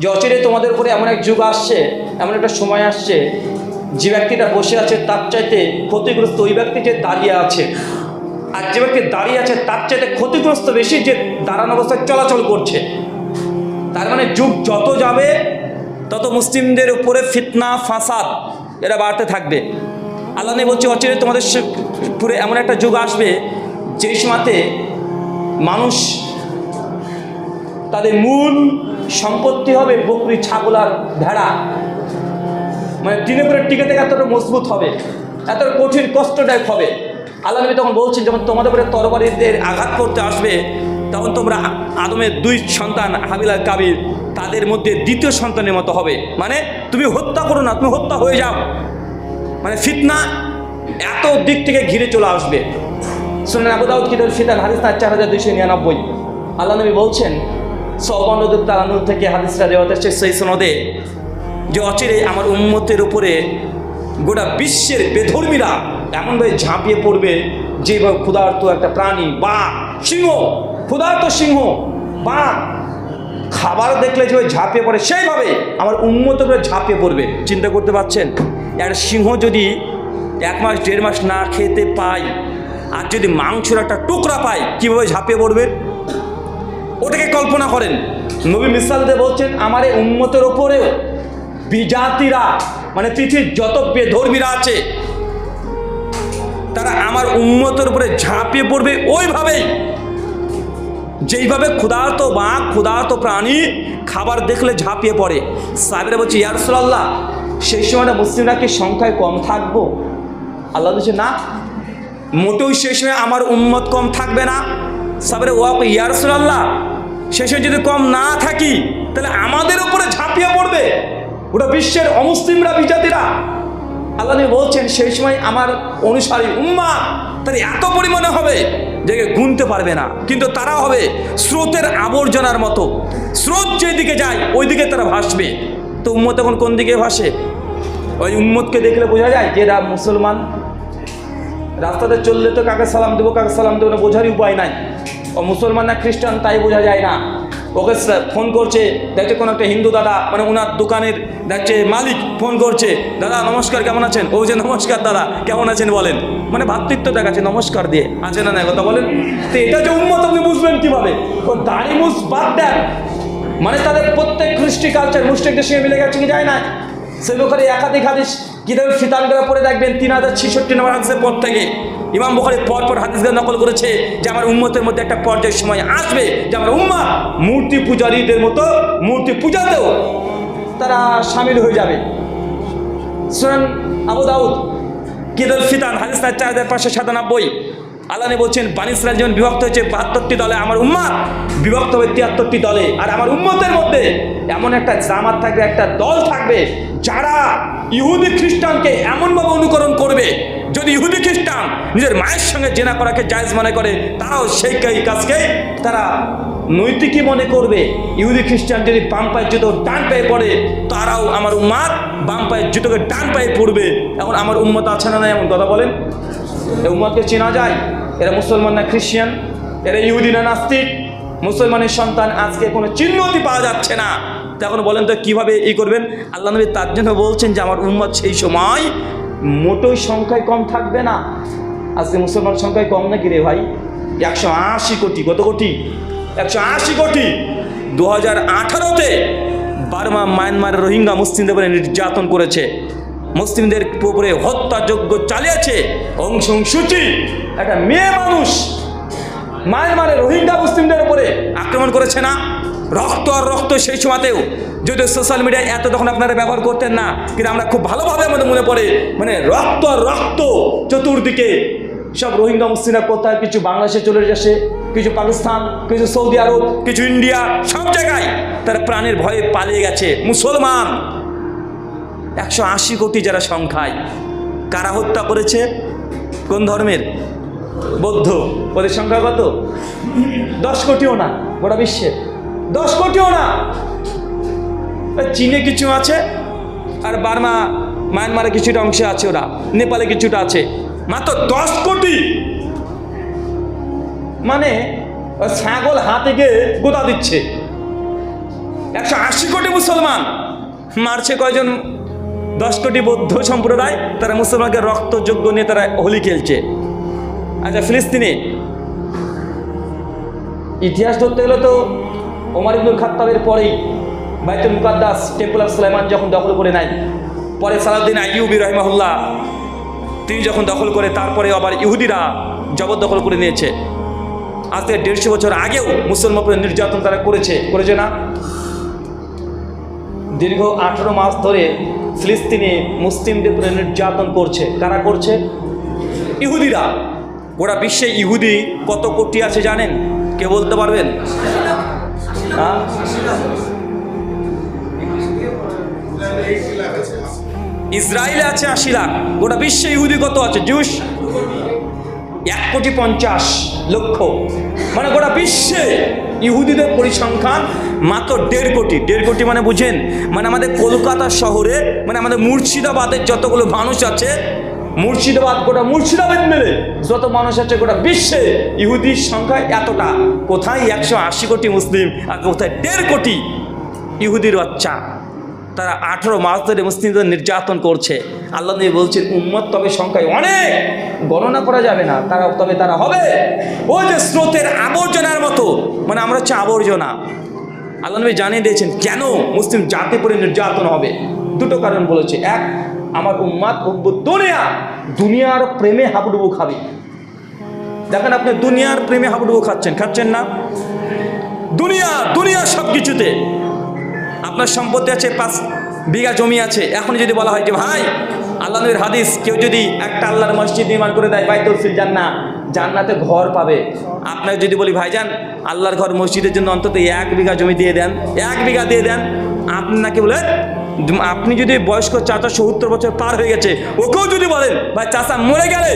যে অচিরে তোমাদের উপরে এমন এক যুগ আসছে, এমন একটা সময় আসছে, যে ব্যক্তিটা বসে আছে তার চাইতে ক্ষতিগ্রস্ত ওই ব্যক্তি যে দাঁড়িয়ে আছে। আর যে ব্যক্তি দাঁড়িয়ে আছে তার চাইতে ক্ষতিগ্রস্ত বেশি যে দাঁড়ানো অবস্থায় চলাচল করছে। তার মানে যুগ যত যাবে, তত মুসলিমদের উপরে ফিতনা, ফাসাদ এরা বাড়তে থাকবে। আল্লাহ বলছে, অচিরে তোমাদের পুরে এমন একটা যুগ আসবে যেই সময়তে মানুষ তাদের মূল সম্পত্তি হবে বকরি, ছাগল আর ভেড়া। মানে দিনে করে টিকে থেকে এতটা মজবুত হবে, এতটা কঠিন, কষ্টদায়ক হবে। আল্লাহ নবী তখন বলছেন, যখন তোমাদের উপরে তরবারিদের আঘাত করতে আসবে, তখন তোমরা আদমের দুই সন্তান হাবিল আর কাবির তাদের মধ্যে দ্বিতীয় সন্তানের মতো হবে। মানে তুমি হত্যা করো না, তুমি হত্যা হয়ে যাও। মানে ফিতনা এত দিক থেকে ঘিরে চলে আসবে। শুনেন আবু দাউদ কিতাব ফিতান তার চার হাজার দুইশো নিরানব্বই। আল্লাহ নবী বলছেন সৌবানুদ্দিন তালানুর থেকে হাদিসটা দেওয়া হচ্ছে সেই সনদে যে অচিরে আমার উম্মতের উপরে গোটা বিশ্বের বেধর্মীরা এমনভাবে ঝাঁপিয়ে পড়বে যেভাবে ক্ষুধার্ত একটা প্রাণী বা সিংহ, ক্ষুধার্ত সিংহ বা খাবার দেখলে যেভাবে ঝাঁপিয়ে পড়ে, সেইভাবে আমার উন্মত করে ঝাঁপিয়ে পড়বে। চিন্তা করতে পারছেন? একটা সিংহ যদি এক মাস, দেড় মাস না খেতে পায়, আর যদি মাংসের একটা টুকরা পায়, কীভাবে ঝাঁপিয়ে পড়বে? ওটাকে কল্পনা করেন। নবী মিসাল দিয়ে বলছেন আমার এই উন্মতের ওপরেও বিজাতিরা মানে পৃথিবীর যত বেধর্মীরা আছে, তারা আমার উন্মতের উপরে ঝাঁপিয়ে পড়বে ওইভাবেই। যেইভাবে ক্ষুধার্ত বাঘ, ক্ষুধার্ত প্রাণী খাবার দেখলে ঝাঁপিয়ে পড়ে। সাহেবেরা বলছে ইয়ারসুল্লাহ সেই সময় মুসলিমরা কি সংখ্যায় কম থাকব? আল্লাহ বলছে, না। মোটেও সেই সময় আমার উন্মত কম থাকবে না। সাবরে ওয়াক ইয়ারসুল্লাহ শেষে যদি কম না থাকি, তাহলে আমাদের উপরে ঝাঁপিয়ে পড়বে। ওটা বিশ্বের অমুসলিমরা, বিজাতিরা। আল্লাহ বলছেন, সেই সময় আমার অনুসারী উম্মা, তার এত পরিমাণে হবে যে গুনতে পারবে না। কিন্তু তারা হবে স্রোতের আবর্জনার মতো। স্রোত যেদিকে যায় ওই দিকে তারা ভাসবে। তো উম্মত এখন কোন দিকে ভাসে? ওই উম্মতকে দেখলে বোঝা যায় যে এরা মুসলমান। রাস্তাতে চললে তো কাকে সালাম দেবো, কাকে সালাম দেবো না, বোঝারই উপায় নাই। ও মুসলমান না খ্রিস্টান, তাই বোঝা যায় না। ওকে ফোন করছে, দেখছে কোনো একটা হিন্দু দাদা মানে ওনার দোকানের দেখছে মালিক ফোন করছে, দাদা, নমস্কার, কেমন আছেন? ও যে, নমস্কার, দাদা, কেমন আছেন? বলেন। মানে ভাতৃত্ব দেখাচ্ছে, নমস্কার দিয়ে, আছে না না কথা বলেন? তো এটা যে উন্মত, আপনি বুঝবেন কীভাবে? ও দাড়ি মুস বাদ দেন। মানে তাদের প্রত্যেক কৃষ্টি কালচার মুষ্টিকদের সঙ্গে মিলে গেছে কি যায় না? সে লোকের একাধিক হাদিস কিতাবে ফিতান পরে দেখবেন তিন হাজার ছেষট্টি নম্বর হাদিসের পর থেকে ইমাম বুখারি পর পর হাদিসকে নকল করেছে যে আমার উম্মতের মধ্যে একটা পর্যায়ের সময় আসবে, যে আমার উম্মা মূর্তি পূজারীদের মতো মূর্তি পূজাতেও তারা সামিল হয়ে যাবে। শুনেন আবু দাউদ কিদুল ফিতান হাদিস চার হাজার পাঁচশো সাতানব্বই। আল্লাহ বলছেন, বানি ইসরায়েল যেমন বিভক্ত হয়েছে বাহাত্তরটি দলে, আমার উম্মাদ বিভক্ত হবে তিয়াত্তরটি দলে। আর আমার উম্মতের মধ্যে এমন একটা জামাত থাকবে, একটা দল থাকবে, যারা ইহুদি খ্রিস্টানকে এমনভাবে অনুকরণ করবে, যদি ইহুদি খ্রিস্টান নিজের মায়ের সঙ্গে জেনা করাকে জায়েজ মনে করে, তারাও সেই কাজকে তারা নৈতিকই মনে করবে। ইহুদি খ্রিস্টান যদি বাম পায়ের জুতো ডান পায়ে পড়ে, তারাও আমার উম্মাদ বাম পায়ের জুতোকে ডান পায়ে পড়বে। এখন আমার উম্মত আছে না এমন কথা বলেন? উম্মতকে চেনা যায়? এরা মুসলমান না খ্রিস্টান? এরা ইহুদি না নাস্তিক? মুসলমানের সন্তান আজকে কোনো চিহ্নতি পাওয়া যাচ্ছে না। তো এখন বলেন তো কীভাবে ই করবেন? আল্লাহ নবী তার জন্য বলছেন যে আমার উম্মত সেই সময় মোটোই সংখ্যায় কম থাকবে না। আজকে মুসলমান সংখ্যায় কম নাকি রে ভাই? একশো আশি কোটি। কত কোটি? একশো আশি কোটি। দু হাজার আঠারোতে বার্মা, মায়ানমারের রোহিঙ্গা মুসলিমদের নির্যাতন করেছে। মুসলিমদের উপরে হত্যাযজ্ঞ চালিয়েছে। অংশ সূচি। একটা মেয়ে মানুষ মায়ানমারে রোহিঙ্গা মুসলিমদের উপরে আক্রমণ করেছে না? রক্ত আর রক্ত সেই সময়তেও। যদিও সোশ্যাল মিডিয়ায় এত তখন আপনারা ব্যবহার করতেন না, কিন্তু আমরা খুব ভালোভাবে আমাদের মনে পড়ে মানে রক্ত আর রক্ত চতুর্দিকে সব রোহিঙ্গা মুসলিমরা কোথায়, কিছু বাংলাদেশে চলে যাচ্ছে কিছু পাকিস্তান, কিছু সৌদি আরব, কিছু ইন্ডিয়া, সব জায়গায় তারা প্রাণের ভয়ে পালিয়ে গেছে। মুসলমান একশো আশি কোটি যারা সংখ্যায়। কারা হত্যা করেছে? কোন ধর্মের? বৌদ্ধ। ওদের সংখ্যা কত? দশ কোটিও না, গোটা বিশ্বের দশ কোটিও না। চীনে কিছু আছে, আর বার্মা, মায়ানমারে কিছুটা অংশে আছে ওরা। নেপালে কিছুটা আছে। মাত্র দশ কোটি! মানে ছাগল হাতে গিয়ে গোদা দিচ্ছে। একশো আশি কোটি মুসলমান। মারছে কয়জন দশ কোটি বৌদ্ধ সম্প্রদায়, তারা মুসলমানকে রক্তযোগ্য নিয়ে তারা হোলি খেলছে। আচ্ছা ফিলিস্তিনে। ইতিহাস ধরতে গেলে তো ওমর ইবনুল খাত্তাবের পরেই বাইতুল মুকাদ্দাস, টেম্পল অফ সুলাইমান যখন দখল করে নেয়, পরে সালাউদ্দিন আইয়ুবি রহমাহুল্লাহ, তিনি যখন দখল করে, তারপরে আবার ইহুদিরা জবরদখল করে নিয়েছে। আজ থেকে দেড়শো বছর আগেও মুসলমান নির্যাতন তারা করেছে করেছে না? দীর্ঘ আঠেরো মাস ধরে ফিলিস্তিনে মুসলিমদের উপরে নির্যাতন করছে। কারা করছে? ইহুদিরা। গোটা বিশ্বে ইহুদি কত কোটি আছে জানেন? কে বলতে পারবেন? হ্যাঁ? ইসরায়েলে আছে আশি লাখ। গোটা বিশ্বে ইহুদি কত আছে? জুস এক কোটি পঞ্চাশ লক্ষ। মানে গোটা বিশ্বে ইহুদিদের পরিসংখ্যান মাত্র দেড় কোটি। দেড় কোটি মানে বুঝেন মানে আমাদের কলকাতা শহরে মানে আমাদের মুর্শিদাবাদের যতগুলো মানুষ আছে, মুর্শিদাবাদ গোটা মুর্শিদাবাদ মেলে যত মানুষ আছে গোটা বিশ্বে ইহুদির সংখ্যা এতটা। কোথায় একশো আশি কোটি মুসলিম আর কোথায় দেড় কোটি ইহুদির বাচ্চা। তারা আঠেরো মাস ধরে মুসলিমদের নির্যাতন করছে। আল্লাহ নবী বলছেন, উম্মত তবে সংখ্যায় অনেক। গণনা করা যাবে না। তারা, তবে তারা হবে। ওই যে স্রোতের আবর্জনার মতো। মানে আমরা হচ্ছে আবর্জনা। আল্লাহ নবী জানিয়ে দিয়েছেন, কেন মুসলিম জাতি পরে নির্যাতন হবে? দুটো কারণ বলেছে। এক, আমার উম্মাদ দুনিয়া, দুনিয়ার প্রেমে হাবুডুবু খাবে। দেখেন আপনি, দুনিয়ার প্রেমে হাবুডুবু খাচ্ছেন। খাচ্ছেন না? দুনিয়া দুনিয়া সব কিছুতে আপনার সম্পত্তি আছে, পাঁচ বিঘা জমি আছে। এখন যদি বলা হয় যে, ভাই, আল্লাহ নবীর হাদিস, কেউ যদি একটা আল্লাহর মসজিদ নির্মাণ করে দেয়, বাইতুল ফিল জান্না জান্নাতে ঘর পাবে। আপনাকে যদি বলি, ভাইজান, আল্লাহর ঘর মসজিদের জন্য অন্তত এক বিঘা জমি দিয়ে দেন, এক বিঘা দিয়ে দেন। আপনি নাকি বলে, আপনি যদি বয়স্ক চাচা সত্তর বছর পার হয়ে গেছে, ওকেও যদি বলেন, ভাই, চাচা মরে গেলে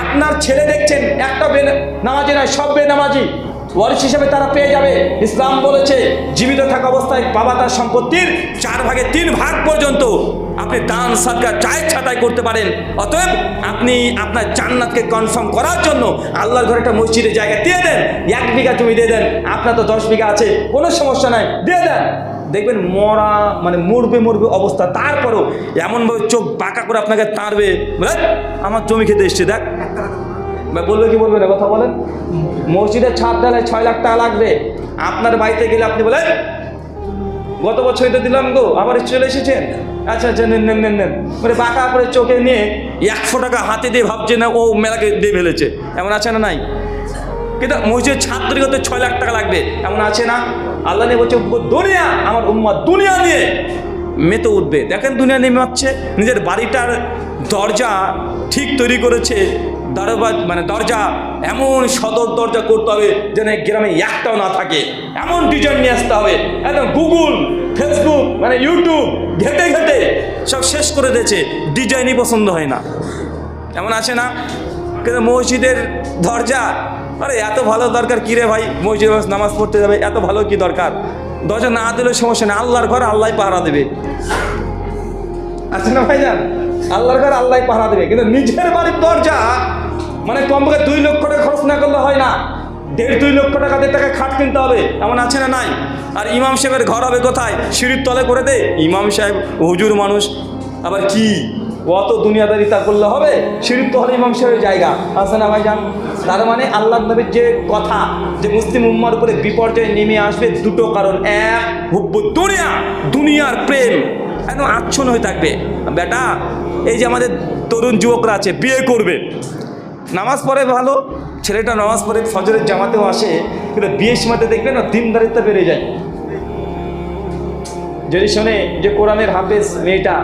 আপনার ছেলে দেখছেন, একটা বে, নামাজি নয়, সব বে ওয়ারিশ হিসেবে তারা পেয়ে যাবে। ইসলাম বলেছে, জীবিত থাকা অবস্থায় বাবা তার সম্পত্তির চার ভাগে তিন ভাগ পর্যন্ত আপনি দান সরকার চায় ছাতাই করতে পারেন। অতএব আপনি আপনার জান্নাতকে কনফার্ম করার জন্য আল্লাহর ঘরে একটা মসজিদের জায়গা দিয়ে দেন। এক বিঘা জমি দিয়ে দেন। আপনার তো দশ বিঘা আছে, কোনো সমস্যা নাই, দিয়ে দেন। দেখবেন মরা মানে মরবে মরবে অবস্থা। তারপরও এমনভাবে চোখ বাঁকা করে আপনাকে তাড়বে আমার জমি খেতে এসছে, দেখ। বলবে কি বলবে না কথা বলেন? মসজিদের ছাদ ঢালাই ছয় লাখ টাকা লাগবে। আপনার বাড়িতে গেলে আপনি বলেন, গত বছর এটা দিলাম গো, আবার চলে এসেছেন? আচ্ছা আচ্ছা নেন নেন নেন নেন। মানে বাঁকা করে চোখে নিয়ে একশো টাকা হাতে দিয়ে ভাবছে না, ও মেলাকে দিয়ে ফেলেছে। এমন আছে না নাই? কিন্তু মসজিদের ছাদ তৈরি করতে ছয় লাখ টাকা লাগবে। এমন আছে না? আল্লাহ নিয়ে বলছে দুনিয়া, আমার উম্মা দুনিয়া নিয়ে মেতে উঠবে। দেখেন দুনিয়া নেমে হচ্ছে নিজের বাড়িটার দরজা ঠিক তৈরি করেছে দরজা মানে দরজা, এমন সদর দরজা করতে হবে যেন গ্রামে একটাও না থাকে। এমন ডিজাইন নিয়ে আসতে হবে। একদম গুগল ফেসবুক মানে ইউটিউব ঘেটে ঘেটে সব শেষ করে দিয়েছে। ডিজাইনই পছন্দ হয় না। এমন আছে না? কিন্তু মসজিদের দরজা, আরে এত ভালো দরকার কী রে ভাই? মসজিদে নামাজ পড়তে যাবে, এত ভালো কি দরকার? দরজা না দিলে সমস্যা না আল্লাহর ঘর আল্লাহ পাহারা দেবে। আছে না ভাইজান? আল্লাহর ঘর আল্লাহ পাহারা দেবে, কিন্তু নিজের বাড়ির দরজা মানে কমপক্ষে দুই লক্ষ টাকা খরচ না করলে হয় না। দেড় দুই লক্ষ টাকা দিয়ে টাকা খাট কিনতে হবে, এমন আছে না নাই? আর ইমাম সাহেবের ঘর হবে কোথায়? সিঁড়ির তলে করে দে। ইমাম সাহেব হুজুর মানুষ, আবার কি? অত দুনিয়াদারি তা করলে হবে? সিঁড়ির তলে ইমাম সাহেবের জায়গা, আছে না ভাইজান? তার মানে আল্লাহ নবীর যে কথা, যে মুসলিম উম্মার উপরে বিপর্যয় নেমে আসবে, দুটো কারণ। এক, হুব্বু দুনিয়া, দুনিয়ার প্রেম। একদম আচ্ছন্ন হয়ে থাকবে? বেটা, এই যে আমাদের তরুণ যুবকরা আছে, বিয়ে করবে। নামাজ পড়ে ভালো, ছেলেটা নামাজ পড়ে ফজরের জামাতেও আসে, কিন্তু বিয়ের সময়তে দেখবে না দিনদারিত্ব বেড়ে যায়। যদি শোনে যে কোরআনের হাফেজ মেয়েটা,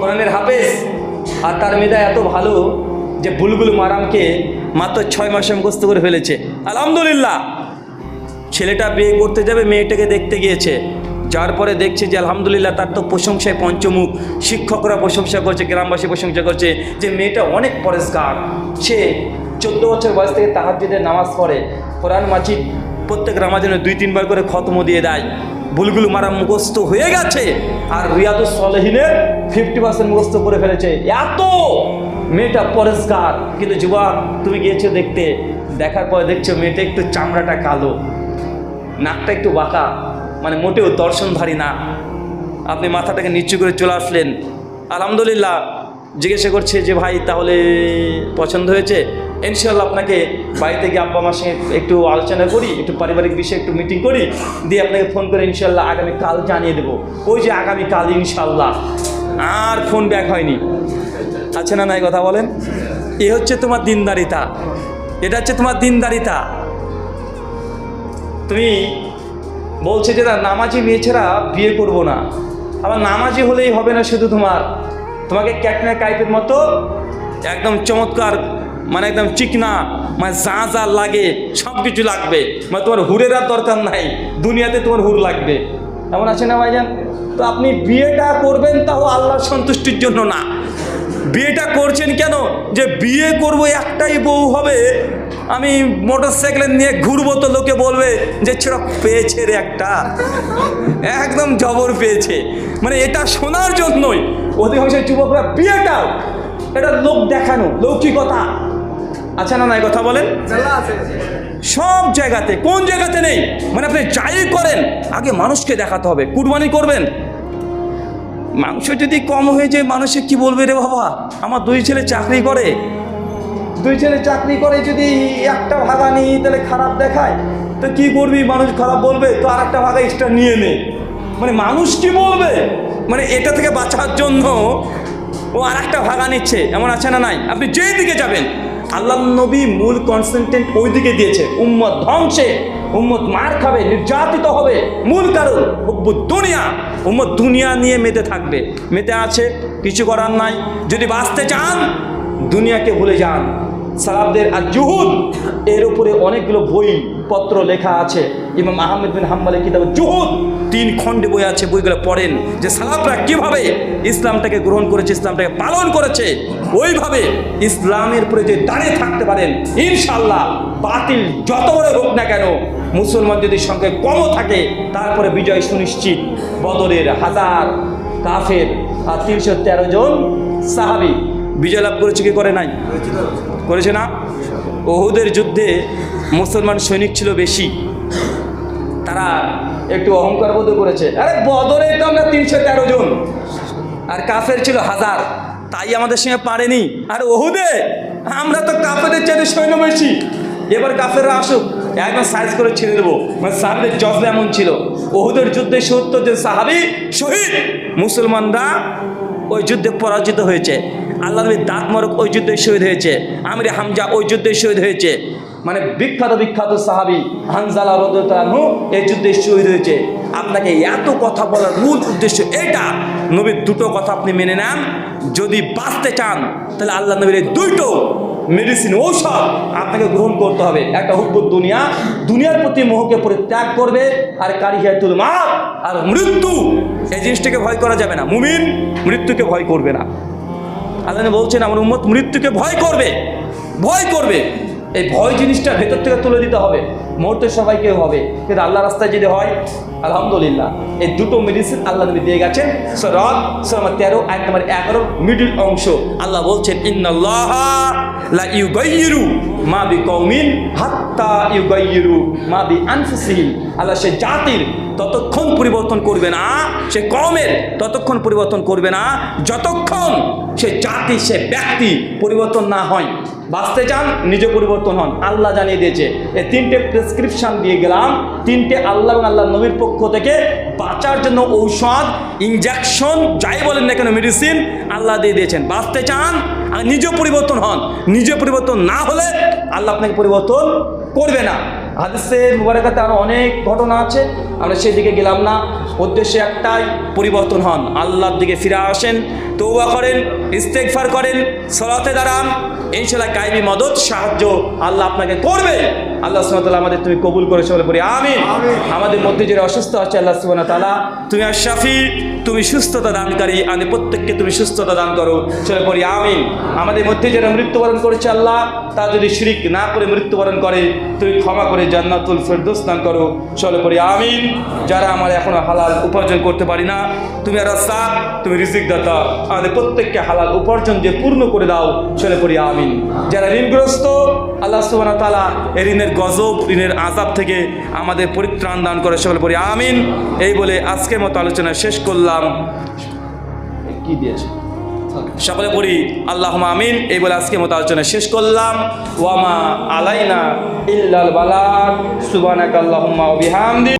কোরআনের হাফেজ, আর তার মেয়েটা এত ভালো যে বুলবুল মারামকে মাত্র ছয় মাসে মুখস্থ করে ফেলেছে। আলহামদুলিল্লাহ। ছেলেটা বিয়ে করতে যাবে, মেয়েটাকে দেখতে গিয়েছে। যার পরে দেখছে যে আলহামদুলিল্লাহ তার তো প্রশংসায় পঞ্চমুখ। শিক্ষকরা প্রশংসা করছে, গ্রামবাসী প্রশংসা করছে যে মেয়েটা অনেক পরিষ্কার সে চোদ্দ বছর বয়স থেকে তাহাজ্জুদের নামাজ পড়ে। কোরআন মাজিদ প্রত্যেক রামাজনে দুই, তিনবার করে খতম দিয়ে দেয়। বুলগুলো মারা মুখস্থ হয়ে গেছে আর রিয়াদুস সলহিনের ফিফটি পার্সেন্ট মুখস্থ করে ফেলেছে। এত মেয়েটা পরিষ্কার কিন্তু যুবক, তুমি গিয়েছো দেখতে। দেখার পরে দেখছ মেয়েটা একটু চামড়াটা কালো। নাকটা একটু বাঁকা। মানে মোটেও দর্শনধারী না। আপনি মাথাটাকে নিচু করে চলে আসলেন। আলহামদুলিল্লাহ, জিজ্ঞাসা করছে যে, ভাই, তাহলে পছন্দ হয়েছে? ইনশাল্লাহ আপনাকে বাড়িতে গিয়ে আব্বা মার সঙ্গে একটু আলোচনা করি, একটু পারিবারিক বিষয়ে একটু মিটিং করি, দিয়ে আপনাকে ফোন করে ইনশাল্লাহ আগামী কাল জানিয়ে দেবো। ওই যে আগামী কাল ইনশাল্লাহ আর ফোন ব্যাক হয়নি। আছে না নাই কথা বলেন। এ হচ্ছে তোমার দিনদারিতা। এটা হচ্ছে তোমার দিনদারিতা। তুমি বলছে যে, না, নামাজি মেয়ে ছাড়া বিয়ে করব না। আবার নামাজি হলেই হবে না শুধু তোমার। তোমাকে ক্যাটনা কাইপের মতো একদম চমৎকার মানে একদম চিকনা মানে যা যা লাগে, সব কিছু লাগবে। মানে তোমার হুরের আর দরকার নাই, দুনিয়াতে তোমার হুর লাগবে। এমন আছে না ভাইজান? তো আপনি বিয়েটা করবেন তাও আল্লাহর সন্তুষ্টির জন্য না। বিয়েটা করছেন কেন? যে বিয়ে করব, একটাই বউ হবে। আমি মোটর সাইকেলে নিয়ে ঘুরবো তো লোকে বলবে যে, ছেড়া, পেয়েছে রে একটা। একদম জবর পেয়েছে। মানে এটা শোনার জন্যই অধিকাংশ যুবকরা বিয়েটাও এটা লোক দেখানো, লৌকিকতা। আচ্ছা না নাই কথা বলেন। সব জায়গাতে, কোন জায়গাতে নেই? মানে আপনি যাই করেন, আগে মানুষকে দেখাতে হবে। কুরবানি করবেন মাংস যদি কম হয়ে যায়, মানুষে কি বলবে রে বাবা? আমার দুই ছেলে চাকরি করে। দুই ছেলে চাকরি করে যদি একটা ভাগা নিই তাহলে খারাপ দেখায়, তো কি করবি? মানুষ খারাপ বলবে, তো আর একটা ভাগা এক্সট্রা নিয়ে নে। মানে মানুষ কি বলবে? মানে এটা থেকে বাঁচার জন্য ও আর একটা ভাগা নিচ্ছে। এমন আছে না নাই? আপনি যেই দিকে যাবেন আল্লাহ নবী মূল কনসেন্ট্রেন্ট ওই দিকে দিয়েছে, উম্মত ধ্বংসে। উম্মত মার খাবে, নির্যাতিত হবে। মূল কারণ দুনিয়া। উম্মত দুনিয়া নিয়ে মেতে থাকবে। মেতে আছে, কিছু করার নাই। যদি বাঁচতে চান, দুনিয়াকে ভুলে যান। সালাবদের আর জুহুদ, এর উপরে অনেকগুলো বই, পত্র লেখা আছে। ইমাম আহমেদ বিন হাম্বালের কিতাব জুহুদ, তিন খণ্ডে বই আছে, বইগুলো পড়েন যে সালাবরা কীভাবে ইসলামটাকে গ্রহণ করেছে, ইসলামটাকে পালন করেছে, ওইভাবে ইসলামের উপরে যে দাঁড়িয়ে থাকতে পারেন ইনশাল্লাহ বাতিল যত বড় হোক না কেন মুসলমান যদি সংখ্যায় কমও থাকে, তারপরে বিজয় সুনিশ্চিত। বদরের হাজার কাফের আর তিনশো তেরো জন সাহাবি। বিজয় লাভ করেছে কি করে নাই? করেছে না? ওহুদের যুদ্ধে মুসলমান সৈনিক ছিল বেশি। তারা একটু অহংকার বোধ করেছে। আরে বদরে তো আমরা তিনশো তেরো জন, আর কাফের ছিল হাজার। তাই আমাদের সঙ্গে পারেনি। আর ওহুদে, আমরা তো কাফেরদের চাইতে সৈন্য বেশি। এবার কাফেররা আসুক। একদম সাইজ করে ছেড়ে দেবো মানে সাহাবিদের জজলা এমন ছিল। ওহুদের যুদ্ধে সত্তর জন সাহাবি, শহীদ! মুসলমানরা ওই যুদ্ধে পরাজিত হয়েছে। আল্লাহ নবী দাঁত মরক, ওই যুদ্ধে শহীদ হয়েছে। আমির হামজা, ওই যুদ্ধে শহীদ হয়েছে। মানে বিখ্যাত বিখ্যাত সাহাবি, হানজালা রদতানু এই যুদ্ধে শহীদ হয়েছে। আপনাকে এত কথা বলার মূল উদ্দেশ্য এটা নবীর দুটো কথা আপনি মেনে নেন। যদি বাঁচতে চান, তাহলে আল্লাহ নবীর দুটো মেডিসিন, ঔষধ আপনাকে গ্রহণ করতে হবে। একটা হুব্বুর দুনিয়া, দুনিয়ার প্রতি মোহকে পরিত্যাগ করবে, আর কারিহাতুল মা আর মৃত্যু, এই জিনিসটাকে ভয় করা যাবে না। মুমিন মৃত্যুকে ভয় করবে না। আল্লাহ বলছেন, আমার উম্মত মৃত্যুকে ভয় করবে ভয় করবে। এই ভয় জিনিসটা ভেতর থেকে তুলে দিতে হবে। মুহূর্তে সবাইকে হবে। কিন্তু আল্লাহ রাস্তায় যদি হয়, আলহামদুলিল্লাহ। এই দুটো মেডিসিন আল্লাহ নবী দিয়ে গেছেন। সরদ সরমা তেরো এক নম্বর এগারো মিডিল অংশ। আল্লাহ বলছেন ইউগাইয়িরু মা বি কৌমিন হাত্তা ইউগাইয়িরু মা বি আনফুসিহিম আল্লাহ সে জাতির ততক্ষণ পরিবর্তন করবে না, সে কমের ততক্ষণ পরিবর্তন করবে না, যতক্ষণ সে জাতি, সে ব্যক্তি পরিবর্তন না হয়। বাঁচতে চান, নিজে পরিবর্তন হন। আল্লাহ জানিয়ে দিয়েছে এই তিনটে প্রেসক্রিপশন দিয়ে গেলাম, তিনটে আল্লাহ এবং আল্লাহ নবীর পক্ষ থেকে বাঁচার জন্য ঔষধ ইঞ্জেকশন যাই বলেন না কেন মেডিসিন আল্লাহ দিয়ে দিয়েছেন। বাঁচতে চান আর নিজে পরিবর্তন হন। নিজে পরিবর্তন না হলে আল্লাহ আপনাকে পরিবর্তন করবে না। হাদিসের মুবারকাতে আরও অনেক ঘটনা আছে। আমরা সেদিকে গেলাম না। উদ্দেশ্য একটাই পরিবর্তন হন। আল্লাহর দিকে ফিরে আসেন তৌবা করেন ইস্তেকফার করেন সলাতে দাঁড়ান। ইনশাল্লাহ কায়েমি মদত সাহায্য আল্লাহ আপনাকে করবে। আল্লাহ সুবহানাহু আমাদের তুমি কবুল করে চলে পড়ি আমিন। আমাদের মধ্যে যে অসুস্থ আছে আল্লাহ সুবহানাহু তাআলা তুমি আর শাফি তুমি সুস্থতা দানকারী আমাদের প্রত্যেককে তুমি সুস্থতা দান করো। চলে পড়ি আমিন। আমাদের মধ্যে যারা মৃত্যুবরণ করেছে আল্লাহ তা যদি শিরিক না করে মৃত্যুবরণ করে, তুমি ক্ষমা করে জান্নাতুল ফেরদৌস দান করো। চলে পড়ি আমিন। যারা আমার এখনও হালাল উপার্জন করতে পারি না, তুমি আর রাস্তা তুমি রিজিক দাতা আমাদের প্রত্যেককে হালাল উপার্জন দিয়ে পূর্ণ করে দাও। চলে পড়ি আমিন। যারা ঋণগ্রস্ত আল্লাহ সুবাহ তালা এই ঋণের গজব ঋণের আজাব থেকে আমাদের পরিত্রাণ দান করে সকল পড়ি আমিন। এই বলে আজকের মতো আলোচনা শেষ করলাম। কি দিয়েছে? সকলে পড়ি আল্লাহ আমিন। এই বলে আজকে মতো আলোচনা শেষ করলাম। ওয়ামা আলাইনা ইল্লাল বালা সুবানাক আল্লাহুম্মা ওয়া বিহামদি।